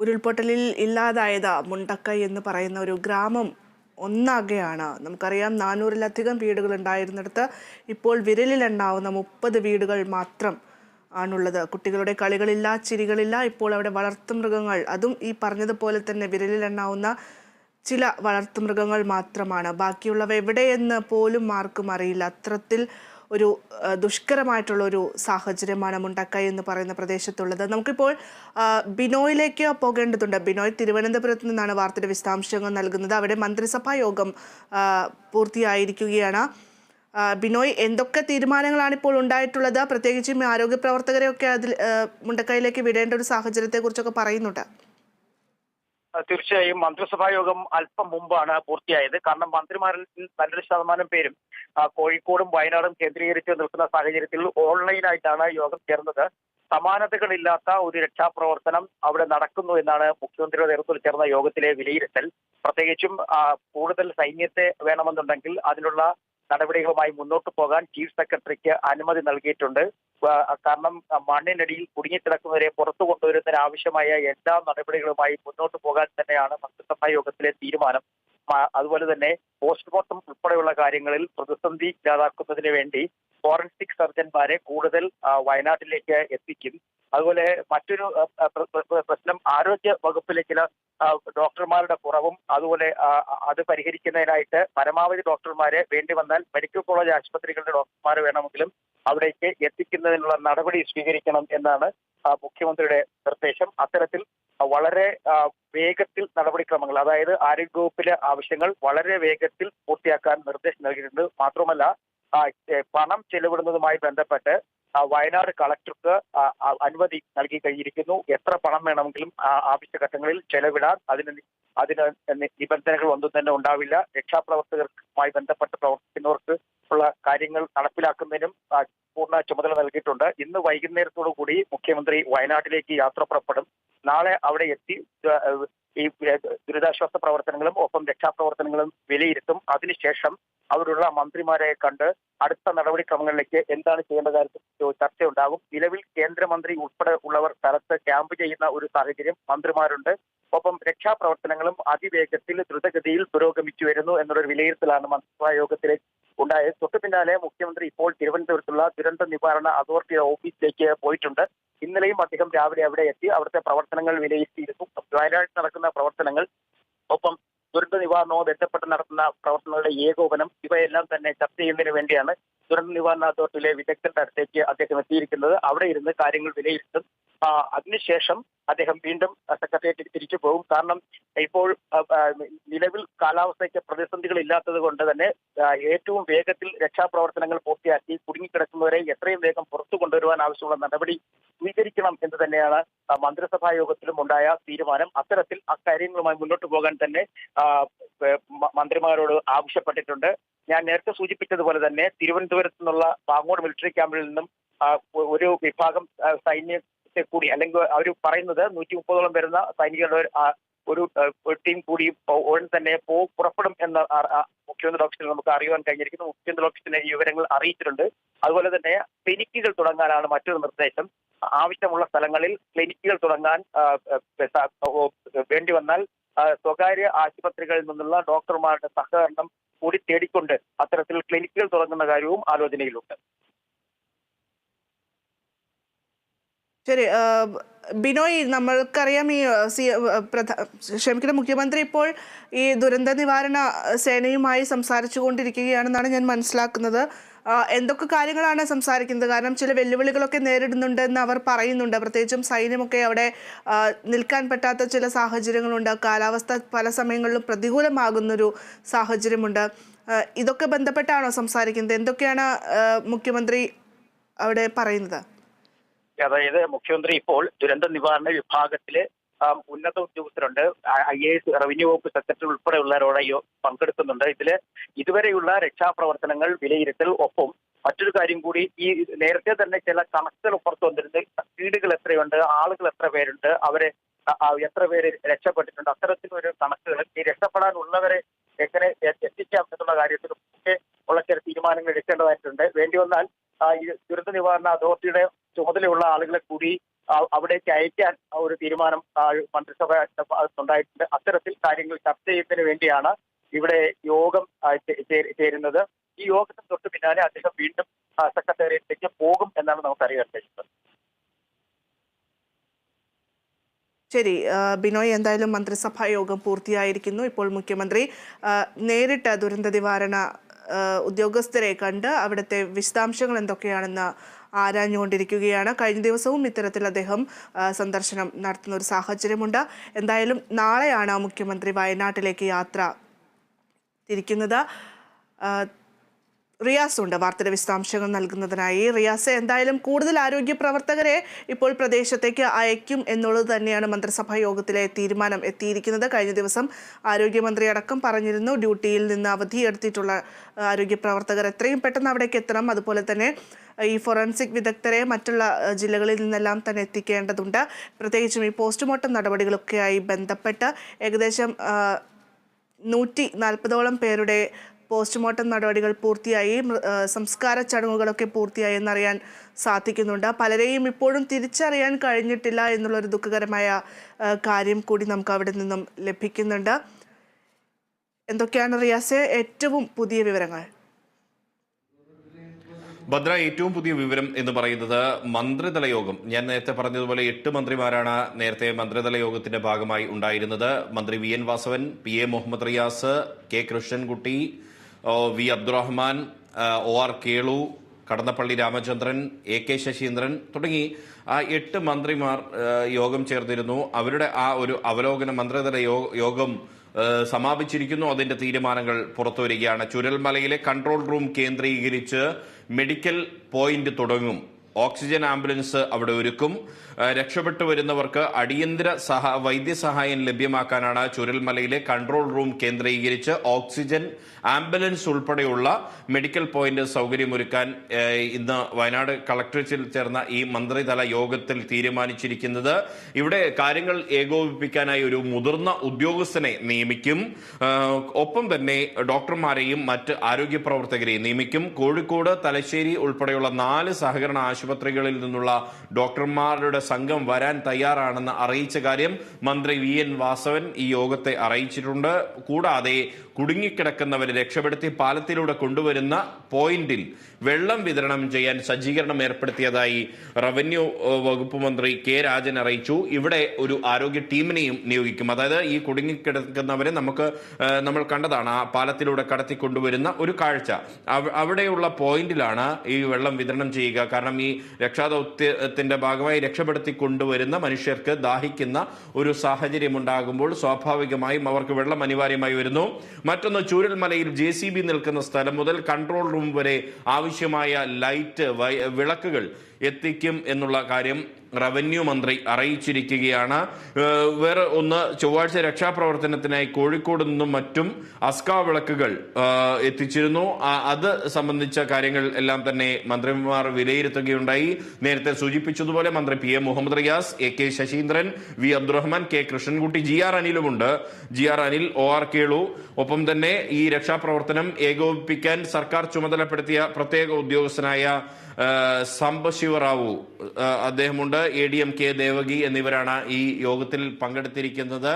ഉരുൾപൊട്ടലിൽ ഇല്ലാതായത് മുണ്ടക്കൈ എന്ന് പറയുന്ന ഒരു ഗ്രാമം ഒന്നാകെയാണ്. നമുക്കറിയാം നാനൂറിലധികം വീടുകൾ ഉണ്ടായിരുന്നിടത്ത് ഇപ്പോൾ വിരലിലെണ്ണാവുന്ന മുപ്പത് വീടുകൾ മാത്രം ആണുള്ളത്. കുട്ടികളുടെ കളികളില്ല ചിരികളില്ല ഇപ്പോൾ അവിടെ വളർത്തുമൃഗങ്ങൾ അതും ഈ പറഞ്ഞതുപോലെ തന്നെ വിരലിലെണ്ണാവുന്ന ചില വളർത്തുമൃഗങ്ങൾ മാത്രമാണ്. ബാക്കിയുള്ളവ എവിടെയെന്ന് പോലും ആർക്കും അറിയില്ല. അത്രത്തിൽ ഒരു ദുഷ്കരമായിട്ടുള്ള ഒരു സാഹചര്യമാണ് മുണ്ടക്കൈ എന്ന് പറയുന്ന പ്രദേശത്തുള്ളത്. നമുക്കിപ്പോൾ ബിനോയിലേക്ക് പോകേണ്ടതുണ്ട്. ബിനോയ് തിരുവനന്തപുരത്ത് നിന്നാണ് വാർത്തയുടെ വിശദാംശങ്ങൾ നൽകുന്നത്. അവിടെ മന്ത്രിസഭാ യോഗം പൂർത്തിയായിരിക്കുകയാണ്. ബിനോയ് എന്തൊക്കെ തീരുമാനങ്ങളാണ് ഇപ്പോൾ ഉണ്ടായിട്ടുള്ളത്? പ്രത്യേകിച്ചും ആരോഗ്യ പ്രവർത്തകരെയൊക്കെ അതിൽ മുണ്ടക്കൈയിലേക്ക് വിടേണ്ട ഒരു സാഹചര്യത്തെക്കുറിച്ചൊക്കെ പറയുന്നുണ്ട്. തീർച്ചയായും മന്ത്രിസഭാ യോഗം അല്പം മുമ്പാണ് പൂർത്തിയായത്. കാരണം മന്ത്രിമാരിൽ നല്ലൊരു ശതമാനം പേരും കോഴിക്കോടും വയനാടും കേന്ദ്രീകരിച്ച് നിൽക്കുന്ന സാഹചര്യത്തിൽ ഓൺലൈനായിട്ടാണ് യോഗം ചേർന്നത്. സമാനതകളില്ലാത്ത ഒരു രക്ഷാപ്രവർത്തനം അവിടെ നടക്കുന്നു എന്നാണ് മുഖ്യമന്ത്രിയുടെ നേതൃത്വത്തിൽ ചേർന്ന യോഗത്തിലെ വിലയിരുത്തൽ. പ്രത്യേകിച്ചും കൂടുതൽ സൈന്യത്തെ വേണമെന്നുണ്ടെങ്കിൽ അതിനുള്ള നടപടികളുമായി മുന്നോട്ട് പോകാൻ ചീഫ് സെക്രട്ടറിക്ക് അനുമതി നൽകിയിട്ടുണ്ട്. കാരണം മണ്ണിനടിയിൽ കുടുങ്ങിക്കിടക്കുന്നവരെ പുറത്തു കൊണ്ടുവരുന്നതിന് ആവശ്യമായ എല്ലാ നടപടികളുമായി മുന്നോട്ട് പോകാൻ തന്നെയാണ് മന്ത്രിസഭാ യോഗത്തിലെ തീരുമാനം. അതുപോലെ തന്നെ പോസ്റ്റ്മോർട്ടം ഉൾപ്പെടെയുള്ള കാര്യങ്ങളിൽ പ്രതിസന്ധി ഇല്ലാതാക്കുന്നതിന് വേണ്ടി ഫോറൻസിക് സർജൻമാരെ കൂടുതൽ വയനാട്ടിലേക്ക് എത്തിക്കും. അതുപോലെ മറ്റൊരു പ്രശ്നം ആരോഗ്യ വകുപ്പിലെ ചില ഡോക്ടർമാരുടെ കുറവും അതുപോലെ അത് പരിഹരിക്കുന്നതിനായിട്ട് പരമാവധി ഡോക്ടർമാരെ വേണ്ടി വന്നാൽ മെഡിക്കൽ കോളേജ് ആശുപത്രികളുടെ ഡോക്ടർമാർ വേണമെങ്കിലും അവിടേക്ക് എത്തിക്കുന്നതിനുള്ള നടപടി സ്വീകരിക്കണം എന്നാണ് മുഖ്യമന്ത്രിയുടെ നിർദ്ദേശം. അത്തരത്തിൽ വളരെ വേഗത്തിൽ നടപടിക്രമങ്ങൾ അതായത് ആരോഗ്യവകുപ്പിലെ ആവശ്യങ്ങൾ വളരെ വേഗത്തിൽ പൂർത്തിയാക്കാൻ നിർദ്ദേശം നൽകിയിട്ടുണ്ട്. മാത്രമല്ല പണം ചെലവിടുന്നതുമായി ബന്ധപ്പെട്ട് വയനാട് കളക്ടർക്ക് അനുമതി നൽകി കഴിഞ്ഞിരിക്കുന്നു. എത്ര പണം വേണമെങ്കിലും ആവശ്യഘട്ടങ്ങളിൽ ചെലവിടാൻ അതിന് അതിന് നിബന്ധനകൾ ഒന്നും തന്നെ ഉണ്ടാവില്ല. രക്ഷാപ്രവർത്തകർക്കുമായി ബന്ധപ്പെട്ട് പ്രവർത്തിക്കുന്നവർക്ക് ഉള്ള കാര്യങ്ങൾ നടപ്പിലാക്കുന്നതിനും പൂർണ ചുമതല നൽകിയിട്ടുണ്ട്. ഇന്ന് വൈകുന്നേരത്തോടു കൂടി മുഖ്യമന്ത്രി വയനാട്ടിലേക്ക് യാത്ര പുറപ്പെടും. നാളെ അവിടെ എത്തി ഈ ദുരിതാശ്വാസ പ്രവർത്തനങ്ങളും ഒപ്പം രക്ഷാപ്രവർത്തനങ്ങളും വിലയിരുത്തും. അതിനുശേഷം അവരുള്ള മന്ത്രിമാരെ കണ്ട് അടുത്ത നടപടിക്രമങ്ങളിലേക്ക് എന്താണ് ചെയ്യേണ്ട കാര്യത്തിൽ ചർച്ചയുണ്ടാകും. നിലവിൽ കേന്ദ്രമന്ത്രി ഉൾപ്പെടെ ഉള്ളവർ സ്ഥലത്ത് ക്യാമ്പ് ചെയ്യുന്ന ഒരു സാഹചര്യം മന്ത്രിമാരുണ്ട്. ഒപ്പം രക്ഷാപ്രവർത്തനങ്ങളും അതിവേഗത്തിൽ ദ്രുതഗതിയിൽ പുരോഗമിച്ചു വരുന്നു എന്നൊരു വിലയിരുത്തലാണ് മന്ത്രിസഭാ യോഗത്തിലെ ഉണ്ടായത്. തൊട്ടു പിന്നാലെ മുഖ്യമന്ത്രി ഇപ്പോൾ തിരുവനന്തപുരത്തുള്ള ദുരന്ത നിവാരണ അതോറിറ്റി ഓഫീസിലേക്ക് പോയിട്ടുണ്ട്. ഇന്നലെയും അദ്ദേഹം രാവിലെ അവിടെ എത്തി. അവിടുത്തെ പ്രവർത്തനങ്ങൾ വിലയിരുത്തിയിരുന്നു. വയനാട്ടിൽ നടക്കുന്ന പ്രവർത്തനങ്ങൾ ഒപ്പം ദുരന്ത നിവാരണവുമായി ബന്ധപ്പെട്ട് നടത്തുന്ന പ്രവർത്തനങ്ങളുടെ ഏകോപനം ഇവയെല്ലാം തന്നെ ചർച്ച ചെയ്യുന്നതിന് വേണ്ടിയാണ് ദുരന്ത നിവാരണ അതോറിറ്റിയിലെ വിദഗ്ധരുടെ അടുത്തേക്ക് അദ്ദേഹം എത്തിയിരിക്കുന്നത്. അവിടെ ഇരുന്ന് കാര്യങ്ങൾ വിലയിരുത്തും. അതിനുശേഷം അദ്ദേഹം വീണ്ടും സെക്രട്ടേറിയറ്റിൽ തിരിച്ചു പോകും. കാരണം ഇപ്പോൾ നിലവിൽ കാലാവസ്ഥയ്ക്ക് പ്രതിസന്ധികൾ ഇല്ലാത്തത് കൊണ്ട് തന്നെ ഏറ്റവും വേഗത്തിൽ രക്ഷാപ്രവർത്തനങ്ങൾ പൂർത്തിയാക്കി കുടുങ്ങിക്കിടക്കുന്നവരെ എത്രയും വേഗം പുറത്തു കൊണ്ടുവരുവാൻ ആവശ്യമുള്ള നടപടി സ്വീകരിക്കണം എന്ന് തന്നെയാണ് മന്ത്രിസഭാ യോഗത്തിലും ഉണ്ടായ തീരുമാനം. അത്തരത്തിൽ അക്കാര്യങ്ങളുമായി മുന്നോട്ട് പോകാൻ തന്നെ മന്ത്രിമാരോട് ആവശ്യപ്പെട്ടിട്ടുണ്ട്. ഞാൻ നേരത്തെ സൂചിപ്പിച്ചതുപോലെ തന്നെ തിരുവനന്തപുരത്ത് നിന്നുള്ള പാങ്ങോട് മിലിറ്ററി ക്യാമ്പിൽ നിന്നും ഒരു വിഭാഗം ആ, സൈന്യത്തെ കൂടി അല്ലെങ്കിൽ അവർ പറയുന്നത് നൂറ്റി മുപ്പതോളം വരുന്ന സൈനികരുടെ ഒരു, ടീം കൂടി ഉടൻ തന്നെ പോ പുറപ്പെടും എന്ന മുഖ്യമന്ത്രി ഓഫീസിൽ നമുക്ക് അറിയുവാൻ കഴിഞ്ഞിരിക്കുന്നു. മുഖ്യമന്ത്രി ഈ വിവരങ്ങൾ അറിയിച്ചിട്ടുണ്ട്. അതുപോലെ തന്നെ ക്ലിനിക്കുകൾ തുടങ്ങാനാണ് മറ്റൊരു നിർദ്ദേശം. ആവശ്യമുള്ള സ്ഥലങ്ങളിൽ ക്ലിനിക്കുകൾ തുടങ്ങാൻ വേണ്ടി വന്നാൽ സ്വകാര്യ ആശുപത്രികളിൽ നിന്നുള്ള ഡോക്ടർമാരുടെ സഹകരണം കൂടി തേടിക്കൊണ്ട് അത്തരത്തിൽ ക്ലിനിക്കുകൾ തുടങ്ങുന്ന കാര്യവും ആലോചനയിലുണ്ട്. ശരി ബിനോയ് നമ്മൾക്കറിയാം ഈ സി ക്ഷമിക്കണം മുഖ്യമന്ത്രി ഇപ്പോൾ ഈ ദുരന്ത നിവാരണ സേനയുമായി സംസാരിച്ചു കൊണ്ടിരിക്കുകയാണെന്നാണ് ഞാൻ മനസ്സിലാക്കുന്നത്. എന്തൊക്കെ കാര്യങ്ങളാണ് സംസാരിക്കുന്നത്? കാരണം ചില വെല്ലുവിളികളൊക്കെ നേരിടുന്നുണ്ടെന്ന് അവർ പറയുന്നുണ്ട്. പ്രത്യേകിച്ചും സൈന്യമൊക്കെ അവിടെ നിൽക്കാൻ പറ്റാത്ത ചില സാഹചര്യങ്ങളുണ്ട്. കാലാവസ്ഥ പല സമയങ്ങളിലും പ്രതികൂലമാകുന്നൊരു സാഹചര്യമുണ്ട്. ഇതൊക്കെ ബന്ധപ്പെട്ടാണോ സംസാരിക്കുന്നത്? എന്തൊക്കെയാണ് മുഖ്യമന്ത്രി അവിടെ പറയുന്നത്? അതായത് മുഖ്യമന്ത്രി ഇപ്പോൾ ദുരന്ത നിവാരണ വിഭാഗത്തിലെ ഉന്നത ഉദ്യോഗസ്ഥരുണ്ട്. ഐ എ എസ് റവന്യൂ വകുപ്പ് സെക്രട്ടറി ഉൾപ്പെടെയുള്ളവരോടെയോ പങ്കെടുക്കുന്നുണ്ട്. ഇതിൽ ഇതുവരെയുള്ള രക്ഷാപ്രവർത്തനങ്ങൾ വിലയിരുത്തൽ ഒപ്പം മറ്റൊരു കാര്യം കൂടി ഈ നേരത്തെ തന്നെ ചില കണക്കുകൾ പുറത്തു വന്നിരുന്നു. വീടുകൾ എത്രയുണ്ട് ആളുകൾ എത്ര പേരുണ്ട് അവരെ എത്ര പേര് രക്ഷപ്പെട്ടിട്ടുണ്ട് അത്തരത്തിലൊരു കണക്കുകൾ ഈ രക്ഷപ്പെടാനുള്ളവരെ എങ്ങനെ എത്തിക്കാം എന്നുള്ള കാര്യത്തിൽ ഒക്കെ ഉള്ള ചില തീരുമാനങ്ങൾ എടുക്കേണ്ടതായിട്ടുണ്ട്. വേണ്ടി വന്നാൽ ഈ ദുരന്ത നിവാരണ അതോറിറ്റിയുടെ ചുമതലയുള്ള ആളുകളെ കൂടി അവിടേക്ക് അയക്കാൻ ഒരു തീരുമാനം മന്ത്രിസഭ ഉണ്ടായിട്ടുണ്ട്. അത്തരത്തിൽ കാര്യങ്ങൾ ചർച്ച ചെയ്യുന്നതിന് വേണ്ടിയാണ് ഇവിടെ യോഗം ചേരുന്നത്. ഈ യോഗത്തിന് തൊട്ട് പിന്നാലെ അദ്ദേഹം വീണ്ടും സെക്രട്ടേറിയറ്റിലേക്ക് പോകും എന്നാണ് നമുക്ക് അറിയാൻ കഴിയുന്നത് ശരി ബിനോയ് എന്തായാലും മന്ത്രിസഭാ യോഗം പൂർത്തിയായിരിക്കുന്നു. ഇപ്പോൾ മുഖ്യമന്ത്രി നേരിട്ട് ദുരന്ത നിവാരണ ഉദ്യോഗസ്ഥരെ കണ്ട് അവിടുത്തെ വിശദാംശങ്ങൾ എന്തൊക്കെയാണെന്ന് ആരാഞ്ഞുകൊണ്ടിരിക്കുകയാണ്. കഴിഞ്ഞ ദിവസവും ഇത്തരത്തിൽ അദ്ദേഹം സന്ദർശനം നടത്തുന്ന ഒരു സാഹചര്യമുണ്ട്. എന്തായാലും നാളെയാണ് മുഖ്യമന്ത്രി വയനാട്ടിലേക്ക് യാത്ര തിരിക്കുന്നത്. റിയാസ് ഉണ്ട് വാർത്തയുടെ വിശദാംശങ്ങൾ നൽകുന്നതിനായി റിയാസ് എന്തായാലും കൂടുതൽ ആരോഗ്യ പ്രവർത്തകരെ ഇപ്പോൾ പ്രദേശത്തേക്ക് അയക്കും എന്നുള്ളത് തന്നെയാണ് മന്ത്രിസഭാ യോഗത്തിലെ തീരുമാനം എത്തിയിരിക്കുന്നത്. കഴിഞ്ഞ ദിവസം ആരോഗ്യമന്ത്രി അടക്കം പറഞ്ഞിരുന്നു ഡ്യൂട്ടിയിൽ നിന്ന് അവധിയെടുത്തിട്ടുള്ള ആരോഗ്യ പ്രവർത്തകർ എത്രയും പെട്ടെന്ന് അവിടേക്ക് എത്തണം. അതുപോലെ തന്നെ ഈ ഫോറൻസിക് വിദഗ്ധരെ മറ്റുള്ള ജില്ലകളിൽ നിന്നെല്ലാം തന്നെ എത്തിക്കേണ്ടതുണ്ട്. പ്രത്യേകിച്ചും ഈ പോസ്റ്റ്മോർട്ടം നടപടികളൊക്കെയായി ബന്ധപ്പെട്ട് ഏകദേശം നൂറ്റി നാൽപ്പതോളം പേരുടെ പോസ്റ്റ്മോർട്ടം നടപടികൾ പൂർത്തിയായി സംസ്കാര ചടങ്ങുകളൊക്കെ പൂർത്തിയായി എന്നറിയാൻ സാധിക്കുന്നുണ്ട്. പലരെയും ഇപ്പോഴും തിരിച്ചറിയാൻ കഴിഞ്ഞിട്ടില്ല എന്നുള്ളൊരു ദുഃഖകരമായ കാര്യം കൂടി നമുക്ക് അവിടെ നിന്നും ലഭിക്കുന്നുണ്ട്. എന്തൊക്കെയാണ് റിയാസെ ഏറ്റവും പുതിയ വിവരങ്ങൾ? ഭദ്ര ഏറ്റവും പുതിയ വിവരം എന്ന് പറയുന്നത് മന്ത്രിതല യോഗം. ഞാൻ നേരത്തെ പറഞ്ഞതുപോലെ എട്ട് മന്ത്രിമാരാണ് നേരത്തെ മന്ത്രിതല യോഗത്തിന്റെ ഭാഗമായി ഉണ്ടായിരുന്നത്. മന്ത്രി V N Vasavan P A Muhammad Riyas K Krishnankutty V Abdurahman O R Kelu Kadannappally Ramachandran A K Saseendran തുടങ്ങി ആ എട്ട് മന്ത്രിമാർ യോഗം ചേർന്നിരുന്നു. അവരുടെ ആ ഒരു അവലോകന മന്ത്രിതല യോഗം സമാപിച്ചിരിക്കുന്നു. അതിന്റെ തീരുമാനങ്ങൾ പുറത്തുവരികയാണ് ചുരൽമലയിലെ കൺട്രോൾ റൂം കേന്ദ്രീകരിച്ച് മെഡിക്കൽ പോയിന്റ് തുടങ്ങും. ഓക്സിജൻ ആംബുലൻസ് അവിടെ ഒരുക്കും. രക്ഷപ്പെട്ടു വരുന്നവർക്ക് അടിയന്തര സഹ വൈദ്യസഹായം ലഭ്യമാക്കാനാണ് ചുരൽമലയിലെ കൺട്രോൾ റൂം കേന്ദ്രീകരിച്ച് ഓക്സിജൻ ആംബുലൻസ് ഉൾപ്പെടെയുള്ള മെഡിക്കൽ പോയിന്റ് സൗകര്യമൊരുക്കാൻ ഇന്ന് വയനാട് കളക്ടറേറ്റിൽ ചേർന്ന ഈ മന്ത്രിതല യോഗത്തിൽ തീരുമാനിച്ചിരിക്കുന്നത്. ഇവിടെ കാര്യങ്ങൾ ഏകോപിപ്പിക്കാനായി ഒരു മുതിർന്ന ഉദ്യോഗസ്ഥനെ നിയമിക്കും. ഒപ്പം തന്നെ ഡോക്ടർമാരെയും മറ്റ് ആരോഗ്യ പ്രവർത്തകരെയും നിയമിക്കും. കോഴിക്കോട് തലശ്ശേരി ഉൾപ്പെടെയുള്ള നാല് സഹകരണ ആശുപത്രികളിൽ നിന്നുള്ള ഡോക്ടർമാരുടെ സംഘം വരാൻ തയ്യാറാണെന്ന് അറിയിച്ച കാര്യം മന്ത്രി വി എൻ വാസവൻ ഈ യോഗത്തെ അറിയിച്ചിട്ടുണ്ട്. കൂടാതെ കുടുങ്ങിക്കിടക്കുന്നവരെ രക്ഷപ്പെടുത്തി പാലത്തിലൂടെ കൊണ്ടുവരുന്ന പോയിന്റിൽ വെള്ളം വിതരണം ചെയ്യാൻ സജ്ജീകരണം ഏർപ്പെടുത്തിയതായി റവന്യൂ വകുപ്പ് മന്ത്രി കെ രാജൻ അറിയിച്ചു. ഇവിടെ ഒരു ആരോഗ്യ ടീമിനെയും നിയോഗിക്കും. അതായത് ഈ കുടുങ്ങിക്കിടക്കുന്നവരെ നമുക്ക് നമ്മൾ കണ്ടതാണ് ആ പാലത്തിലൂടെ കടത്തി കൊണ്ടുവരുന്ന ഒരു കാഴ്ച. അവിടെയുള്ള പോയിന്റിലാണ് ഈ വെള്ളം വിതരണം ചെയ്യുക. കാരണം ഈ രക്ഷാദൗത്യത്തിന്റെ ഭാഗമായി രക്ഷപ്പെടുത്തി കൊണ്ടുവരുന്ന മനുഷ്യർക്ക് ദാഹിക്കുന്ന ഒരു സാഹചര്യം ഉണ്ടാകുമ്പോൾ സ്വാഭാവികമായും അവർക്ക് വെള്ളം അനിവാര്യമായി വരുന്നു. മറ്റൊന്ന് ചൂരൽമലയിൽ ജെ സി ബി നിൽക്കുന്ന സ്ഥലം മുതൽ കൺട്രോൾ റൂം വരെ ആവശ്യമായ ലൈറ്റ് വിളക്കുകൾ എത്തിക്കും എന്നുള്ള കാര്യം റവന്യൂ മന്ത്രി അറിയിച്ചിരിക്കുകയാണ്. വേറെ ഒന്ന് ചൊവ്വാഴ്ച രക്ഷാപ്രവർത്തനത്തിനായി കോഴിക്കോട് നിന്നും മറ്റും അസ്ക വിളക്കുകൾ എത്തിച്ചിരുന്നു. അത് സംബന്ധിച്ച കാര്യങ്ങൾ എല്ലാം തന്നെ മന്ത്രിമാർ വിലയിരുത്തുകയുണ്ടായി. നേരത്തെ സൂചിപ്പിച്ചതുപോലെ മന്ത്രി P M Muhammad Riyas A K Saseendran V Abdurahman K Krishnankutty G R അനിലുമുണ്ട്. G R Anil O R Kelu. ഒപ്പം തന്നെ ഈ രക്ഷാപ്രവർത്തനം ഏകോപിപ്പിക്കാൻ സർക്കാർ ചുമതലപ്പെടുത്തിയ പ്രത്യേക ഉദ്യോഗസ്ഥനായ Sambasivarao അദ്ദേഹമുണ്ട്. A D M K Devaki എന്നിവരാണ് ഈ യോഗത്തിൽ പങ്കെടുത്തിരിക്കുന്നത്.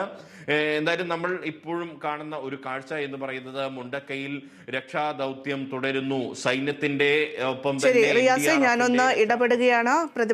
എന്തായാലും നമ്മൾ ഇപ്പോഴും കാണുന്ന ഒരു കാഴ്ച എന്ന് പറയുന്നത് മുണ്ടക്കയിൽ രക്ഷാദൗത്യം തുടരുന്നു. സൈന്യത്തിന്റെ ഒപ്പം ഞാനൊന്ന് ഇടപെടുകയാണ്. പ്രതിപക്ഷ